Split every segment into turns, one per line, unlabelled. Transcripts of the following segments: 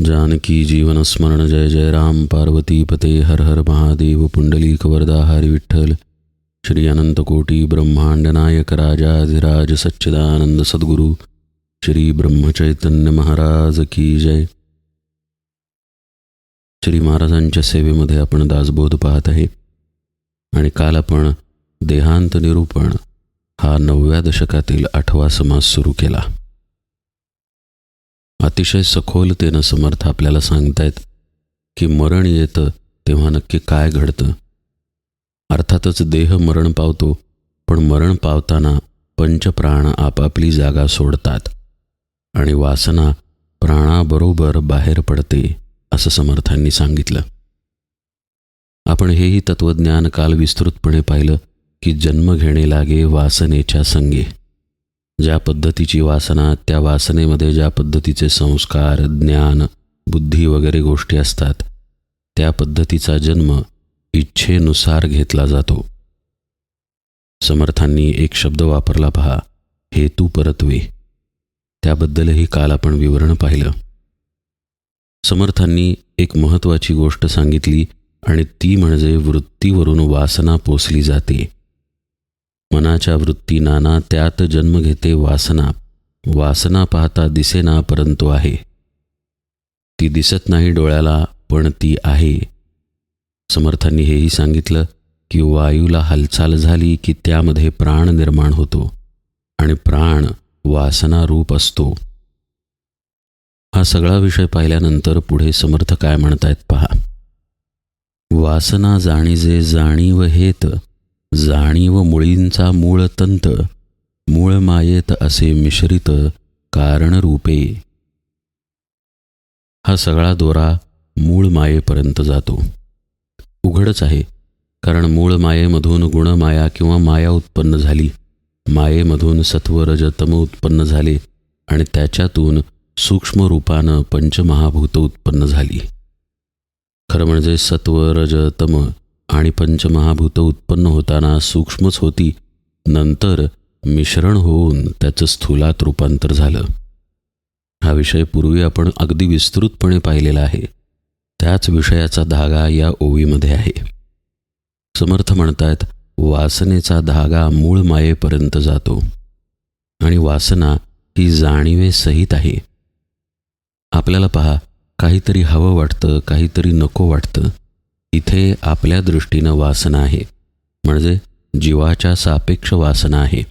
जानकी जीवनस्मरण जय जय राम पार्वती पते हर हर महादेव पुंडलीक वरदा विठ्ठल। श्री अनंतकोटी ब्रह्मांड नायक राजाधिराज सच्चिदानंद सद्गुरू। श्री ब्रह्मचैतन्य महाराज की जय। श्री महाराजांच्या सेवेमध्ये आपण दासबोध पाहत आहे आणि काल आपण देहांत निरूपण हा नवव्या दशकातील आठवा समास सुरू केला. अतिशय सखोलतेनं समर्थ आपल्याला सांगतायत की मरण येतं तेव्हा नक्की काय घडतं. अर्थातच देह मरण पावतो पण मरण पावताना पंचप्राण आपापली जागा सोडतात आणि वासना प्राणाबरोबर बाहेर पडते असं समर्थांनी सांगितलं. आपण हेही तत्त्वज्ञान काल विस्तृतपणे पाहिलं की जन्म घेणे लागे वासनेच्या संगे. ज्या पद्धतीची वासना त्या वासनेमध्ये ज्या पद्धतीचे संस्कार ज्ञान बुद्धी वगैरे गोष्टी असतात त्या पद्धतीचा जन्म इच्छेनुसार घेतला जातो. समर्थांनी एक शब्द वापरला पहा हेतू परत्वे त्याबद्दलही काल आपण विवरण पाहिलं. समर्थांनी एक महत्त्वाची गोष्ट सांगितली आणि ती म्हणजे वृत्तीवरून वासना पोसली जाते. मनाच्या वृत्ती नाना त्यात जन्म घेते वासना. वासना पाहता दिसेना परंतु आहे. ती दिसत नाही डोळ्याला पण ती आहे. समर्थांनी हेही सांगितलं की वायूला हालचाल झाली की त्यामध्ये प्राण निर्माण होतो आणि प्राण वासना रूप असतो. हा सगळा विषय पाहिल्यानंतर पुढे समर्थ काय म्हणतायत पहा. वासना जाणीजे जाणीव हेत जाणीव मुळींचा मूळ तंत मूळ मायेत असे मिश्रित कारणरूपे हा सगळा दोरा मूळ मायेपर्यंत जातो. उघडच आहे कारण मूळ मायेमधून गुणमाया किंवा माया उत्पन्न झाली मायेमधून सत्व उत्पन्न झाले आणि त्याच्यातून सूक्ष्म रूपानं पंचमहाभूत उत्पन्न झाली. खरं म्हणजे सत्व आणि पंचमहाभूत उत्पन्न होताना सूक्ष्मच होती नंतर मिश्रण होऊन त्याचं स्थूलात रूपांतर झालं. हा विषय पूर्वी आपण अगदी विस्तृतपणे पाहिलेला आहे. त्याच विषयाचा धागा या ओवीमध्ये आहे. समर्थ म्हणतात वासनेचा धागा मूळ मायेपर्यंत जातो. आणि वासना ही जाणीवेसहित आहे. आपल्याला पहा काहीतरी हवं वाटतं काहीतरी नको वाटतं. इथे आपल्या दृष्टीनं वासना आहे. म्हणजे जीवाच्या सापेक्ष वासना आहे.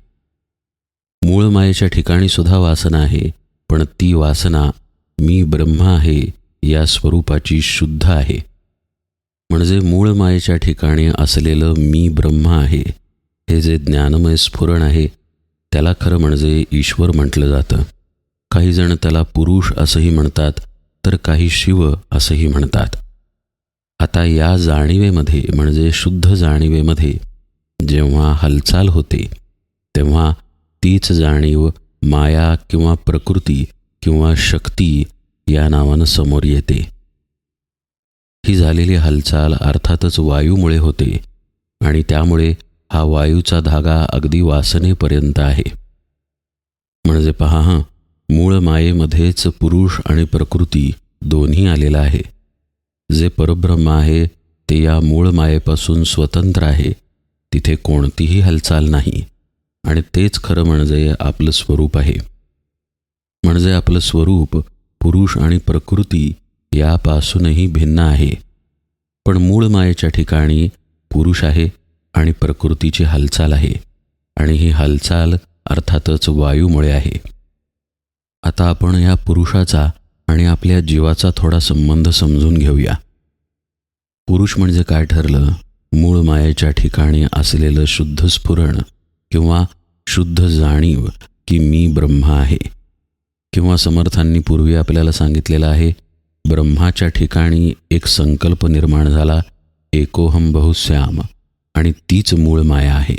मूळ मायेच्या ठिकाणी सुद्धा वासना आहे पण ती वासना मी ब्रह्म आहे या स्वरूपाची शुद्ध आहे. म्हणजे मूळ मायेच्या ठिकाणी असलेलं मी ब्रह्म आहे हे जे ज्ञानमय स्फुरण आहे त्याला खरं म्हणजे ईश्वर म्हटलं जातं. काही जण त्याला पुरुष असंही म्हणतात तर काही शिव असंही म्हणतात. आता या जाणीवेमध्ये म्हणजे शुद्ध जाणीवेमध्ये जेव्हा हालचाल होते तेव्हा तीच जाणीव माया किंवा प्रकृती किंवा शक्ती या नावानं समोर येते. ही झालेली हालचाल अर्थातच वायूमुळे होते आणि त्यामुळे हा वायूचा धागा अगदी वासनेपर्यंत आहे. म्हणजे पहा हां मूळ मायेमध्येच पुरुष आणि प्रकृती दोन्ही आलेला आहे. जे परब्रह्म आहे ते या मूळ मायेपासून स्वतंत्र आहे. तिथे कोणतीही हालचाल नाही. आणि तेच खरं म्हणजे आपलं स्वरूप आहे. म्हणजे आपलं स्वरूप पुरुष आणि प्रकृती यापासूनही भिन्न आहे. पण मूळ मायेच्या ठिकाणी पुरुष आहे आणि प्रकृतीची हालचाल आहे. आणि ही हालचाल अर्थातच वायूमुळे आहे. आता आपण या पुरुषाचा आणि आपल्या जीवाचा थोडा संबंध समजून घेऊया. पुरुष म्हणजे काय ठरलं? मूळ मायेच्या ठिकाणी असलेलं शुद्ध स्फुरण किंवा शुद्ध जाणीव की मी ब्रह्म आहे. किंवा समर्थांनी पूर्वी आपल्याला सांगितलेलं आहे ब्रह्माच्या ठिकाणी एक संकल्प निर्माण झाला एकोहम बहुश्याम आणि तीच मूळ माया आहे.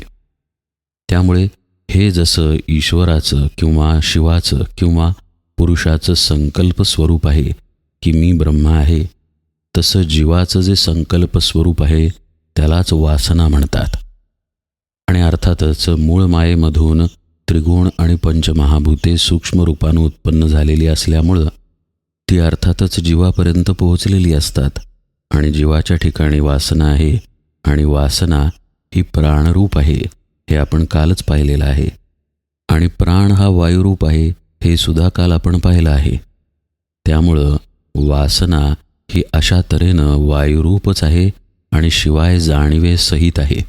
त्यामुळे हे जसं ईश्वराचं किंवा शिवाचं किंवा पुरुषाचं संकल्प स्वरूप आहे की मी ब्रह्म आहे तसं जीवाचं जे संकल्प स्वरूप आहे त्यालाच वासना म्हणतात. आणि अर्थातच मूळ मायेमधून त्रिगुण आणि पंचमहाभूते सूक्ष्म रूपानं उत्पन्न झालेली असल्यामुळं ती अर्थातच जीवापर्यंत पोहोचलेली असतात आणि जीवाच्या ठिकाणी वासना आहे आणि वासना ही प्राणरूप आहे हे आपण कालच पाहिलेलं आहे. आणि प्राण हा वायुरूप आहे हे सुद्धा काल आपण पाहिलं आहे. त्यामुळं वासना ही अशा तऱ्हेनं वायुरूपच आहे आणि शिवाय जाणीवे सहित आहे.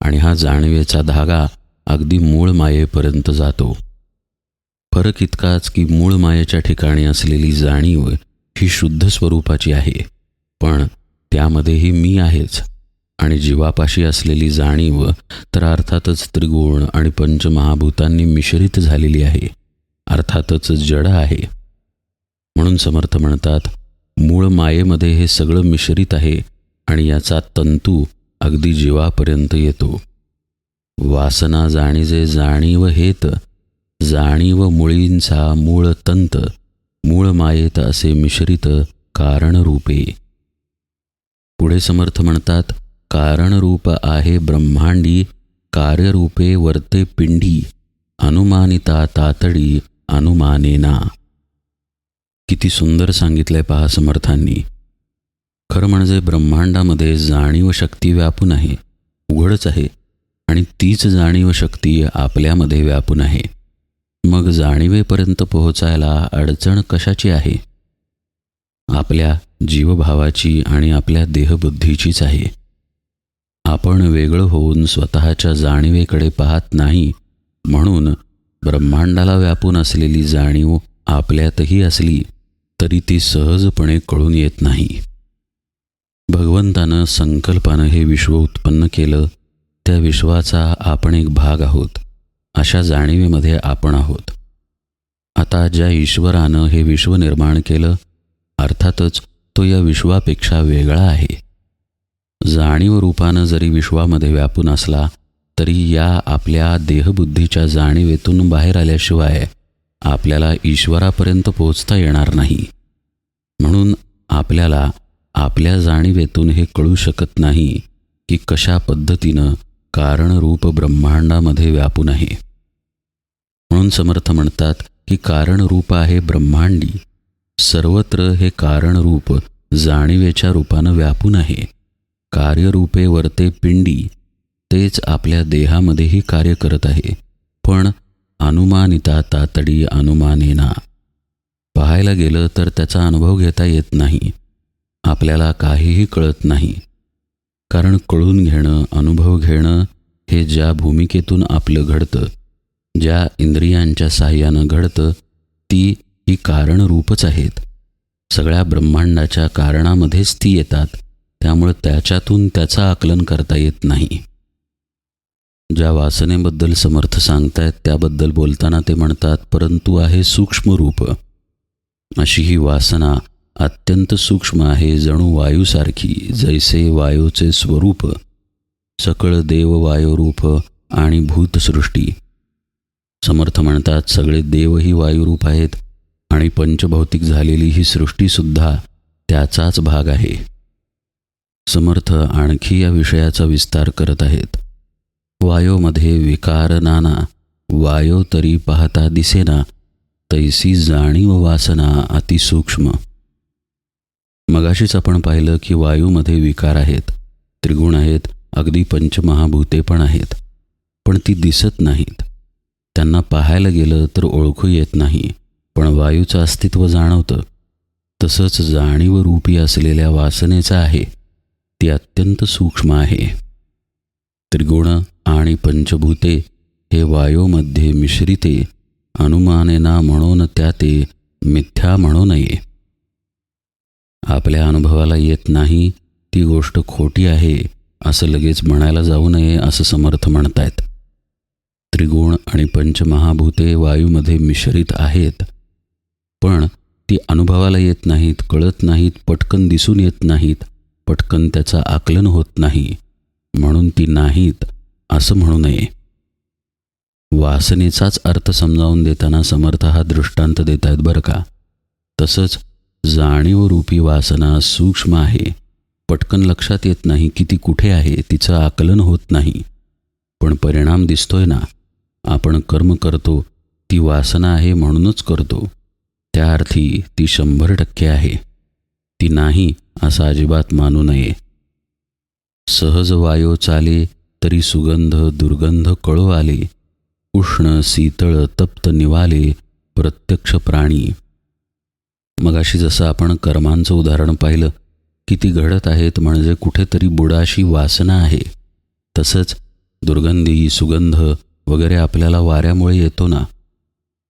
आणि हा जाणीवेचा धागा अगदी मूळ मायेपर्यंत जातो. फरक इतकाच की मूळ मायेच्या ठिकाणी असलेली जाणीव ही शुद्ध स्वरूपाची आहे. पण त्यामध्येही मी आहेच आणि जीवापाशी असलेली जाणीव तर अर्थातच त्रिगुण आणि पंचमहाभूतांनी मिश्रित झालेली आहे. अर्थातच जड आहे. म्हणून समर्थ म्हणतात मूळ मायेमध्ये हे सगळं मिश्रित आहे आणि याचा तंतू अगदी जीवापर्यंत येतो. वासना जाणीजे जाणीव हेत जाणीव मुळींचा मूळ तंत मूळ मायेत असे मिश्रित कारणरूपे. पुढे समर्थ म्हणतात कारणरूप आहे ब्रह्मांडी कार्यरूपे वर्ते पिंडी अनुमानिता तातडी अनुमानेना किती सुंदर सांगितलंय पहा समर्थांनी. खरं म्हणजे ब्रह्मांडामध्ये जाणीव शक्ती व्यापून आहे उघडच आहे आणि तीच जाणीव शक्ती आपल्यामध्ये व्यापून आहे. मग जाणीवेपर्यंत पोहोचायला अडचण कशाची आहे? आपल्या जीवभावाची आणि आपल्या देहबुद्धीचीच आहे. आपण वेगळं होऊन स्वतःच्या जाणीवेकडे पाहत नाही म्हणून ब्रह्मांडाला व्यापून असलेली जाणीव आपल्यातही असली तरी ती सहजपणे कळून येत नाही. भगवंतानं संकल्पानं हे विश्व उत्पन्न केलं त्या विश्वाचा आपण एक भाग आहोत अशा जाणीवेमध्ये आपण आहोत. आता ज्या ईश्वरानं हे विश्व निर्माण केलं अर्थातच तो या विश्वापेक्षा वेगळा आहे. जाणीव रूपानं जरी विश्वामध्ये व्यापून असला तरी या आपल्या देहबुद्धीच्या जाणीवेतून बाहेर आल्याशिवाय आपल्याला ईश्वरापर्यंत पोहोचता येणार नाही. म्हणून आपल्याला आपल्या जाणीवेतून हे कळू शकत नाही की कशा पद्धतीनं कारणरूप ब्रह्मांडामध्ये व्यापून आहे. म्हणून समर्थ म्हणतात की कारणरूप आहे ब्रह्मांडी. सर्वत्र हे कारणरूप जाणीवेच्या रूपानं व्यापून आहे. कार्यरूपे वर्ते पिंडी तेच आपल्या देहामध्येही कार्य करत आहे. पण अनुमानिता तातडी अनुमानेना. पाहायला गेलं तर त्याचा अनुभव घेता येत नाही. आपल्याला काहीही कळत नाही. कारण कळून घेणं अनुभव घेणं हे ज्या भूमिकेतून आपलं घडतं ज्या इंद्रियांच्या साह्यानं घडतं ती ही कारणरूपच आहेत. सगळ्या ब्रह्मांडाच्या कारणामध्येच ती येतात त्यामुळं त्याच्यातून त्याचं आकलन करता येत नाही. ज्या वासनेबद्दल समर्थ सांगतायत त्याबद्दल बोलताना ते म्हणतात परंतु आहे सूक्ष्म रूप. अशी ही वासना अत्यंत सूक्ष्म आहे जणू वायूसारखी. जैसे वायूचे स्वरूप सकळ देव वायुरूप आणि भूतसृष्टी समर्थ म्हणतात सगळे देवही वायुरूप आहेत आणि पंचभौतिक झालेली ही सृष्टीसुद्धा त्याचाच भाग आहे. समर्थ आणखी या विषयाचा विस्तार करत आहेत. वायोमध्ये विकार नाना वायो तरी पाहता दिसेना तैसी जाणीव वासना अतिसूक्ष्म मगाशीच आपण पाहिलं की वायूमध्ये विकार आहेत त्रिगुण आहेत अगदी पंचमहाभूते पण आहेत पण ती दिसत नाहीत. त्यांना पाहायला गेलं तर ओळखू येत नाही पण वायूचं अस्तित्व जाणवतं. तसंच जाणीव रूपी असलेल्या वासनेचं आहे ती अत्यंत सूक्ष्म आहे. त्रिगुण आणि पंचभूते हे वायूमध्ये मिश्रिते अनुमानेना म्हणून त्या ते मिथ्या म्हणू नये. आपल्या अनुभवाला येत नाही ती गोष्ट खोटी आहे असं लगेच म्हणायला जाऊ नये असं समर्थ म्हणतायत. त्रिगुण आणि पंचमहाभूते वायूमध्ये मिश्रित आहेत. पण ती अनुभवाला येत नाहीत कळत नाहीत पटकन दिसून येत नाहीत पटकन त्याचं आकलन होत नाही. म्हणून ती नाहीत. असं म्हणू नये. वासनेचाच अर्थ समजावून देताना समर्थ हा दृष्टांत देत आहेत बरं का? तसंच जाणीवरूपी वासना सूक्ष्म आहे. पटकन लक्षात येत नाही की ती कुठे आहे तिचं आकलन होत नाही. पण परिणाम दिसतोय ना. आपण कर्म करतो ती वासना आहे म्हणूनच करतो. त्या अर्थी ती शंभर टक्के आहे. ती नाही असं अजिबात मानू नये. सहज वायो चाले तरी सुगंध दुर्गंध कळू आले. उष्ण शीतळ तप्त निवाले प्रत्यक्ष प्राणी. मगाशी जसं आपण कर्मांचं उदाहरण पाहिलं की ती घडत आहेत म्हणजे कुठेतरी बुडाशी वासना आहे. तसंच दुर्गंधी सुगंध वगैरे आपल्याला वाऱ्यामुळे येतो ना.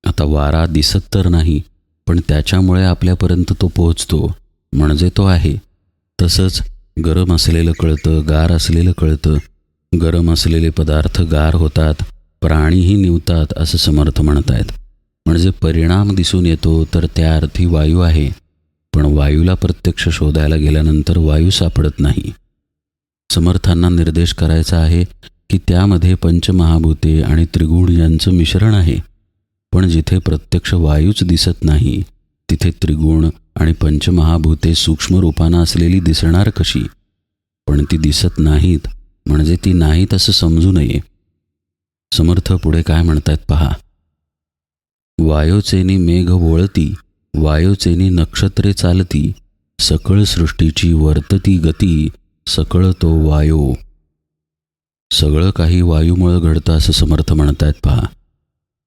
आता वारा दिसत तर नाही पण त्याच्यामुळे आपल्यापर्यंत तो पोहोचतो म्हणजे तो आहे. तसंच गरम असलेलं कळतं गार असलेलं कळतं गरम असलेले पदार्थ गार होतात प्राणीही निवतात असं समर्थ म्हणतायत. म्हणजे परिणाम दिसून येतो तर त्या अर्थी वायू आहे. पण वायूला प्रत्यक्ष शोधायला गेल्यानंतर वायू सापडत नाही. समर्थांना निर्देश करायचा आहे की त्यामध्ये पंचमहाभूते आणि त्रिगुण यांचं मिश्रण आहे. पण जिथे प्रत्यक्ष वायूच दिसत नाही तिथे त्रिगुण आणि पंचमहाभूते सूक्ष्म रूपानं असलेली दिसणार कशी? पण ती दिसत नाहीत. म्हणजे ती नाहीत असं समजू नये. समर्थ पुढे काय म्हणतायत पहा. वायोचेनी मेघ वळती वायोचेनी नक्षत्रे चालती सकळ सृष्टीची वर्तती गती सकळ तो वायो. सगळं काही वायूमुळं घडतं असं समर्थ म्हणतायत पहा.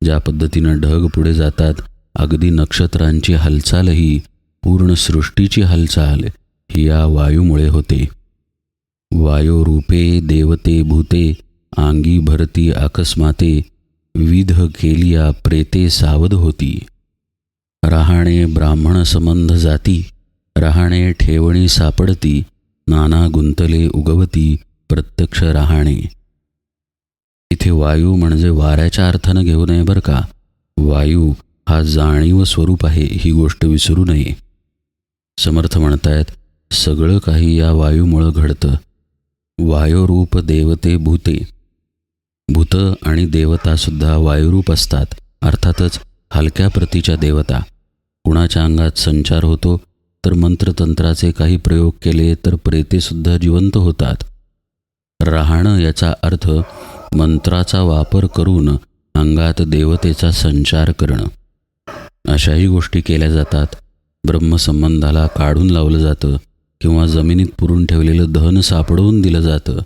ज्या पद्धतीनं ढग पुढे जातात अगदी नक्षत्रांची हालचालही पूर्ण सृष्टीची हालचाल ही या वायूमुळे होते. वायोरूपे देवते भूते आंगी भरती अकस्माते विध केलिया प्रेते सावध होती. रहाणे ब्राह्मण संबंध जाती रहाणे ठेवणी सापडती नाना गुंतले उगवती प्रत्यक्ष राहणे. इथे वायू म्हणजे वाऱ्याच्या अर्थानं घेऊ नये बरं का? वायू हा जाणीव स्वरूप आहे ही गोष्ट विसरू नये. समर्थ म्हणतायत सगळं काही या वायूमुळं घडतं. वायुरूप देवते भूते. भूत आणि देवतासुद्धा वायुरूप असतात अर्थातच हलक्या प्रतीच्या देवता. कुणाच्या अंगात संचार होतो तर मंत्रतंत्राचे काही प्रयोग केले तर प्रेतेसुद्धा जिवंत होतात. राहणं याचा अर्थ मंत्राचा वापर करून अंगात देवतेचा संचार करणं. अशाही गोष्टी केल्या जातात. ब्रह्मसंबंधाला काढून लावलं जातं. किंवा जमिनीत पुरून ठेवलेलं धन सापडवून दिलं जातं.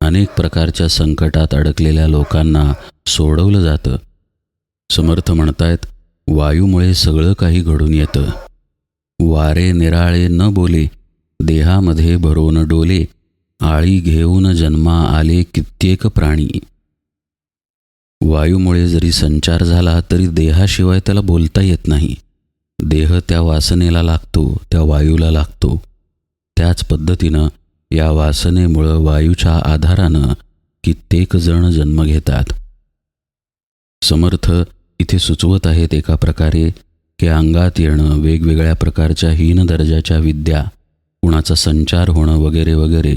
अनेक प्रकारच्या संकटात अडकलेल्या लोकांना सोडवलं जातं. समर्थ म्हणतायत वायूमुळे सगळं काही घडून येतं. वारे निराळे न बोले देहामध्ये भरून डोले आळी घेऊन जन्मा आले कित्येक प्राणी. वायूमुळे जरी संचार झाला तरी देहाशिवाय त्याला बोलता येत नाही. देह त्या वासनेला लागतो त्या वायूला लागतो. त्याच पद्धतीनं या वासनेमुळं वायूच्या आधारानं कित्येक जण जन्म घेतात. समर्थ इथे सुचवत आहेत एका प्रकारे की अंगात येणं वेगवेगळ्या प्रकारच्या हीन दर्जाच्या विद्या कुणाचा संचार होणं वगैरे वगैरे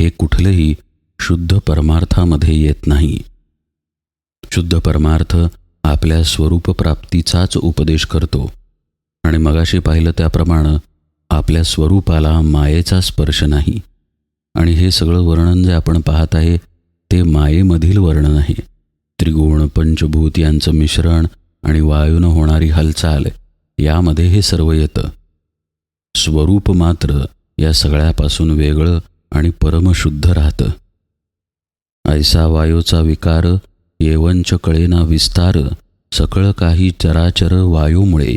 हे कुठलंही शुद्ध परमार्थामध्ये येत नाही. शुद्ध परमार्थ आपल्या स्वरूपप्राप्तीचाच उपदेश करतो. आणि मगाशी पाहिलं त्याप्रमाणे आपल्या स्वरूपाला मायेचा स्पर्श नाही. आणि हे सगळं वर्णन जे आपण पाहत आहे ते मायेमधील वर्णन आहे. त्रिगुण पंचभूत यांचं मिश्रण आणि वायूनं होणारी हालचाल यामध्ये हे सर्व येतं. स्वरूप मात्र या सगळ्यापासून वेगळं आणि परमशुद्ध राहतं. ऐसा वायूचा विकार येवंच कळेना विस्तार सकळ काही चराचर वायूमुळे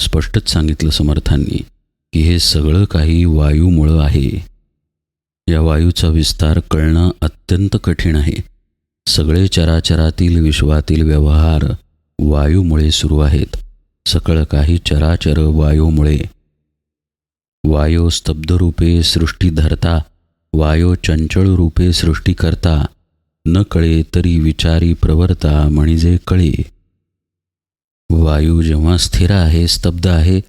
स्पष्टच सांगितलं समर्थांनी की हे सगळं काही वायूमुळं आहे. या वायूचा विस्तार कळणं अत्यंत कठीण आहे. सगळे चराचरातील विश्वातील व्यवहार वायूमुळे सुरू आहेत. सकळ काही चराचर वायूमुळे. वायो स्तब्धरूपे सृष्टी धरता वायो चंचळ रूपे सृष्टी करता न कळे तरी विचारी प्रवर्ता म्हणजे कळे. वायू जेव्हा स्थिर आहे स्तब्ध आहे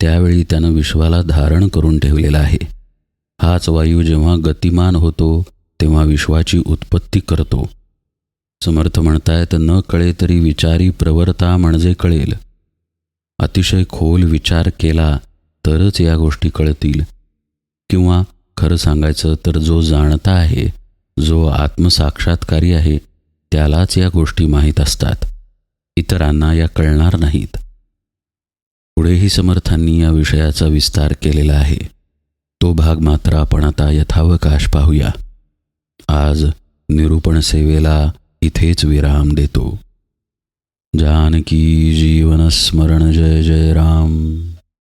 त्यावेळी त्यानं विश्वाला धारण करून ठेवलेला आहे. हाच वायू जेव्हा गतिमान होतो तेव्हा विश्वाची उत्पत्ती करतो. समर्थ म्हणतायत न कळे तरी विचारी प्रवर्ता म्हणजे कळेल. अतिशय खोल विचार केला तरच या गोष्टी कळतील. किंवा खरं सांगायचं तर जो जाणता आहे जो आत्मसाक्षात्कारी आहे त्यालाच या गोष्टी माहीत असतात. इतरांना या कळणार नाहीत. पुढेही समर्थांनी या विषयाचा विस्तार केलेला आहे. तो भाग मात्र आपण आता यथावकाश पाहूया. आज निरूपण सेवेला इथेच विराम देतो. जानकी जीवन स्मरण जय जय राम.